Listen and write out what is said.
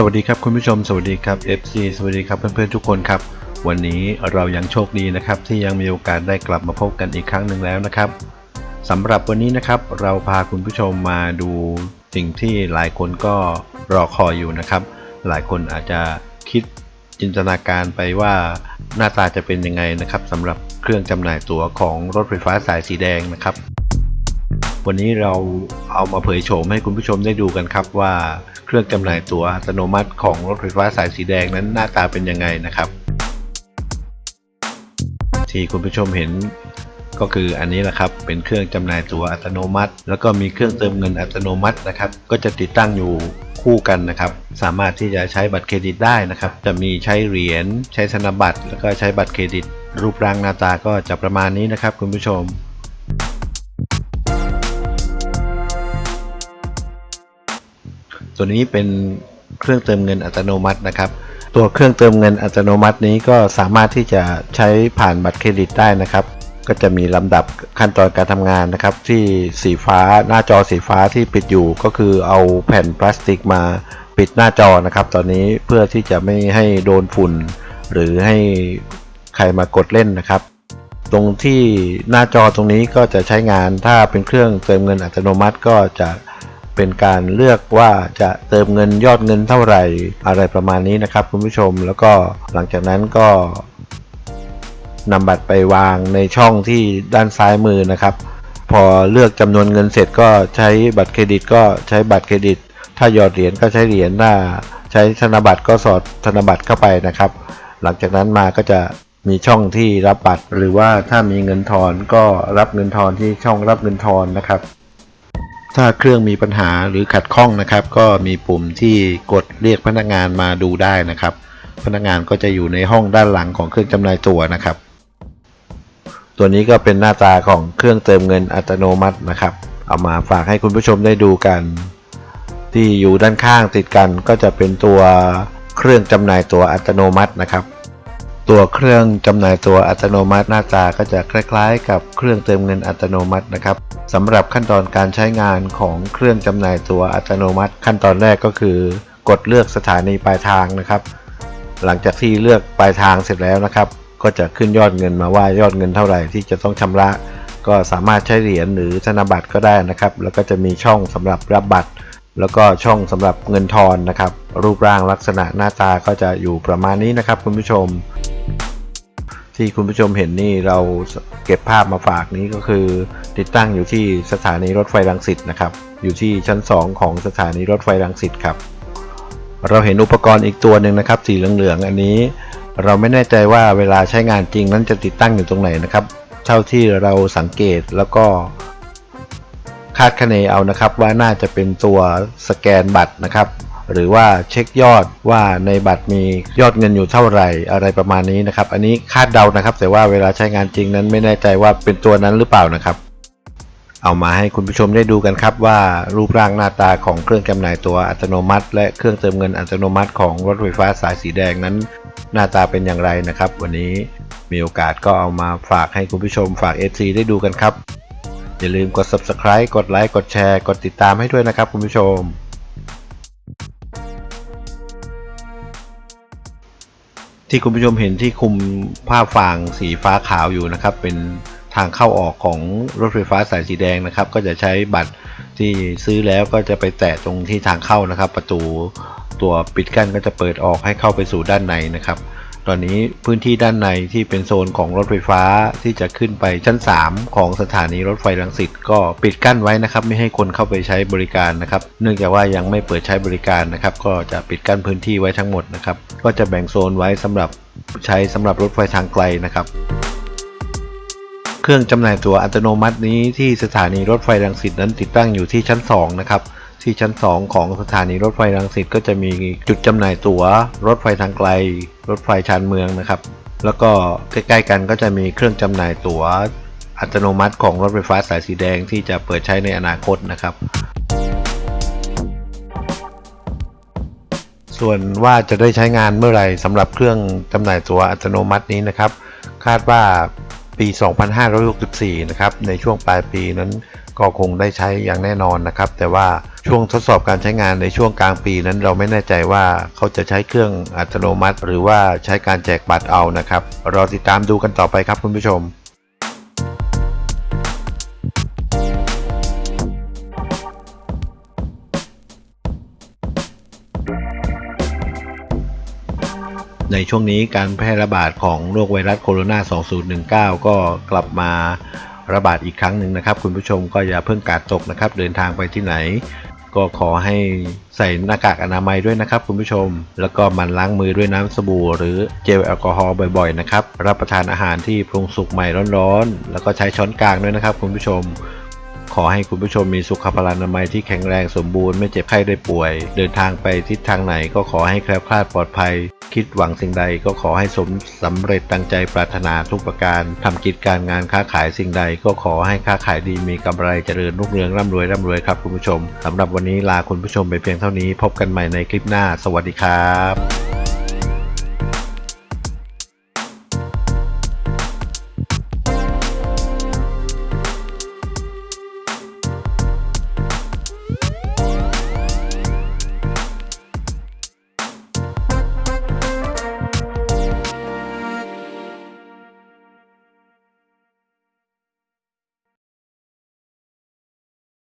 สวัสดีครับคุณผู้ชมสวัสดีครับ FC สวัสดีครับเพื่อนๆทุกคนครับ วันนี้เรายังโชคดีนะครับที่ยังมีโอกาสได้กลับมาพบกันอีกครั้งหนึ่งแล้วนะครับสำหรับวันนี้นะครับเราพาคุณผู้ชมมาดูสิ่งที่หลายคนก็รอคอยอยู่นะครับ หลายคนอาจจะคิดจินตนาการไปว่าหน้าตาจะเป็นยังไงนะครับสำหรับเครื่องจำหน่ายตั๋วของรถไฟฟ้าสายสีแดงนะครับ วันนี้เราเอามาเผยโฉมให้คุณผู้ชมได้ดูกันครับว่าเครื่องจำหน่ายตั๋วอัตโนมัติของรถไฟฟ้าสายสีแดงนั้นหน้าตาเป็นยังไงนะครับ ที่คุณผู้ชมเห็นก็คืออันนี้แหละครับเป็นเครื่องจำหน่ายตั๋วอัตโนมัติ แล้วก็มีเครื่องเติมเงินอัตโนมัตินะครับก็จะติดตั้งอยู่คู่กันนะครับ สามารถที่จะใช้บัตรเครดิตได้นะครับ จะมีใช้เหรียญใช้ธนบัตร แล้วก็ใช้บัตรเครดิต รูปร่างหน้าตาก็จะประมาณนี้นะครับ คุณผู้ชม ตัวนี้เป็นเครื่องเติมเงินอัตโนมัตินะครับ ตัวเครื่องเติมเงินอัตโนมัตินี้ก็สามารถที่จะใช้ผ่านบัตรเครดิตได้นะครับ ก็จะมีลำดับขั้นตอนการทำงานนะครับ ที่สีฟ้าหน้าจอสีฟ้าที่ปิดอยู่ก็คือเอาแผ่นพลาสติกมาปิดหน้าจอนะครับ ตอนนี้เพื่อที่จะไม่ให้โดนฝุ่น หรือให้ใครมากดเล่นนะครับ ตรงที่หน้าจอตรงนี้ก็จะใช้งานถ้าเป็นเครื่องเติมเงินอัตโนมัติก็จะ เป็นการเลือกว่าจะเติมเงินยอดเงินเท่าไหร่อะไรประมาณนี้นะครับ คุณผู้ชมแล้วก็หลังจากนั้นก็นำบัตรไปวางในช่องที่ด้านซ้ายมือนะครับ พอเลือกจำนวนเงินเสร็จก็ใช้บัตรเครดิตก็ใช้บัตรเครดิต ถ้าหยอดเหรียญก็ใช้เหรียญถ้าใช้ธนบัตรก็สอดธนบัตรเข้าไปนะครับ หลังจากนั้นมาก็จะมีช่องที่รับบัตร หรือว่าถ้ามีเงินทอนก็รับเงินทอนที่ช่องรับเงินทอนนะครับ ถ้าเครื่องมีปัญหาหรือขัดข้องนะครับ ก็มีปุ่มที่กดเรียกพนักงานมาดูได้นะครับ พนักงานก็จะอยู่ในห้องด้านหลังของเครื่องจำหน่ายตั๋วนะครับ ตัวนี้ก็เป็นหน้าตาของเครื่องเติมเงินอัตโนมัตินะครับ เอามาฝากให้คุณผู้ชมได้ดูกัน ที่อยู่ด้านข้างติดกันก็จะเป็นตัวเครื่องจำหน่ายตั๋วอัตโนมัตินะครับ ตัวเครื่องจำหน่ายตัวอัตโนมัติหน้าตาก็จะคล้ายๆ กับเครื่องเติมเงินอัตโนมัตินะครับสำหรับขั้นตอนการใช้งานของเครื่องจำหน่ายตัวอัตโนมัติ ขั้นตอนแรกก็คือ กดเลือกสถานีปลายทางนะครับ หลังจากที่เลือกปลายทางเสร็จแล้วนะครับ ก็จะขึ้นยอดเงินมาว่ายอดเงินเท่าไหร่ที่จะต้องชำระ ก็สามารถใช้เหรียญหรือธนบัตรก็ได้นะครับ แล้วก็จะมีช่องสำหรับรับบัตรแล้วก็ช่องสำหรับเงินทอนนะครับ รูปร่างลักษณะหน้าตาก็จะอยู่ประมาณนี้นะครับคุณผู้ชม ที่คุณผู้ชมเห็นนี่เราเก็บภาพมาฝากนี้ก็คือ ติดตั้งอยู่ที่สถานีรถไฟรังสิตนะครับ อยู่ที่ชั้น 2 ของสถานีรถไฟรังสิตครับ เราเห็นอุปกรณ์อีกตัวหนึ่งนะครับ สีเหลืองๆอันนี้ เราไม่แน่ใจว่าเวลาใช้งานจริงนั้นจะติดตั้งอยู่ตรงไหนนะครับ เท่าที่เราสังเกตแล้วก็ คาดคะเนเอานะครับว่าน่าจะเป็นตัวสแกนบัตรนะครับ หรือว่าเช็คยอดว่าในบัตรมียอดเงินอยู่เท่าไหร่อะไรประมาณนี้นะครับ อันนี้คาดเดานะครับ แต่ว่าเวลาใช้งานจริงนั้นไม่แน่ใจว่าเป็นตัวนั้นหรือเปล่านะครับ เอามาให้คุณผู้ชมได้ดูกันครับว่ารูปร่างหน้าตาของเครื่องจำหน่ายตัวอัตโนมัติ และเครื่องเติมเงินอัตโนมัติของรถไฟฟ้าสายสีแดงนั้น หน้าตาเป็นอย่างไรนะครับ วันนี้มีโอกาสก็เอามาฝากให้คุณผู้ชมฝาก FC ได้ดูกันครับอย่าลืมกด subscribe กดไลค์ กดแชร์ กดติดตามให้ด้วยนะครับคุณผู้ชม ที่คุณผู้ชมเห็นที่คุมผ้าฟางสีฟ้าขาวอยู่นะครับ เป็นทางเข้าออกของรถไฟฟ้าสายสีแดงนะครับ ก็จะใช้บัตรที่ซื้อแล้วก็จะไปแตะตรงที่ทางเข้านะครับ ประตูตัวปิดกั้นก็จะเปิดออกให้เข้าไปสู่ด้านในนะครับ ตอนนี้พื้นที่ด้านในที่เป็นโซนของรถไฟฟ้าที่จะขึ้นไปชั้น 3 ของสถานีรถไฟรังสิตก็ปิดกั้นไว้นะครับ ไม่ให้คนเข้าไปใช้บริการนะครับ เนื่องจากว่ายังไม่เปิดใช้บริการนะครับ ก็จะปิดกั้นพื้นที่ไว้ทั้งหมดนะครับ ก็จะแบ่งโซนไว้สำหรับใช้สำหรับรถไฟทางไกลนะครับเครื่องจำหน่ายตั๋วอัตโนมัตินี้ที่สถานีรถไฟรังสิตนั้นติดตั้งอยู่ที่ชั้น 2 นะครับ ที่ชั้น 2 ของสถานีรถไฟรังสิตก็จะมีจุดจำหน่ายตั๋ว รถไฟทางไกล รถไฟชานเมืองนะครับ แล้วก็ใกล้ๆกันก็จะมีเครื่องจำหน่ายตั๋ว อัตโนมัติของรถไฟฟ้าสายสีแดงที่จะเปิดใช้ในอนาคตนะครับ ส่วนว่าจะได้ใช้งานเมื่อไหร่สำหรับเครื่องจำหน่ายตั๋วอัตโนมัตินี้นะครับ คาดว่า ปี 2564 นะครับ ในช่วงปลายปีนั้นก็คงได้ใช้อย่างแน่นอนนะครับ แต่ว่าช่วงทดสอบการใช้งานในช่วงกลางปีนั้นเราไม่แน่ใจว่าเขาจะใช้เครื่องอัตโนมัติ หรือว่าใช้การแจกบัตรเอานะครับ รอติดตามดูกันต่อไปครับคุณผู้ชม ในช่วงนี้การแพร่ระบาดของโรคไวรัสโคโรนา 2019 ก็กลับมาระบาดอีกครั้งหนึ่งนะครับ คุณผู้ชมก็อย่าเพิ่งกาดตกนะครับ เดินทางไปที่ไหน ก็ขอให้ใส่หน้ากากอนามัยด้วยนะครับ คุณผู้ชม แล้วก็มันล้างมือด้วยน้ำสบู่ หรือเจลแอลกอฮอล์บ่อยๆนะครับรับประทานอาหารที่ปรุงสุกใหม่ร้อนๆ แล้วก็ใช้ช้อนกลางด้วยนะครับ คุณผู้ชมขอให้คุณผู้ชมมีสุขภาพอนามัยที่แข็งแรงสมบูรณ์ไม่เจ็บไข้ได้ป่วย เดินทางไปทิศทางไหนก็ขอให้แคล้วคลาดปลอดภัย คิดหวังสิ่งใดก็ขอให้สมสำเร็จดังใจปรารถนาทุกประการทำกิจการงานค้าขายสิ่งใดก็ขอให้ค้าขายดีมีกำไรเจริญรุ่งเรืองร่ำรวยร่ำรวยครับคุณผู้ชมสำหรับวันนี้ลาคุณผู้ชมไปเพียงเท่านี้ พบกันใหม่ในคลิปหน้า สวัสดีครับ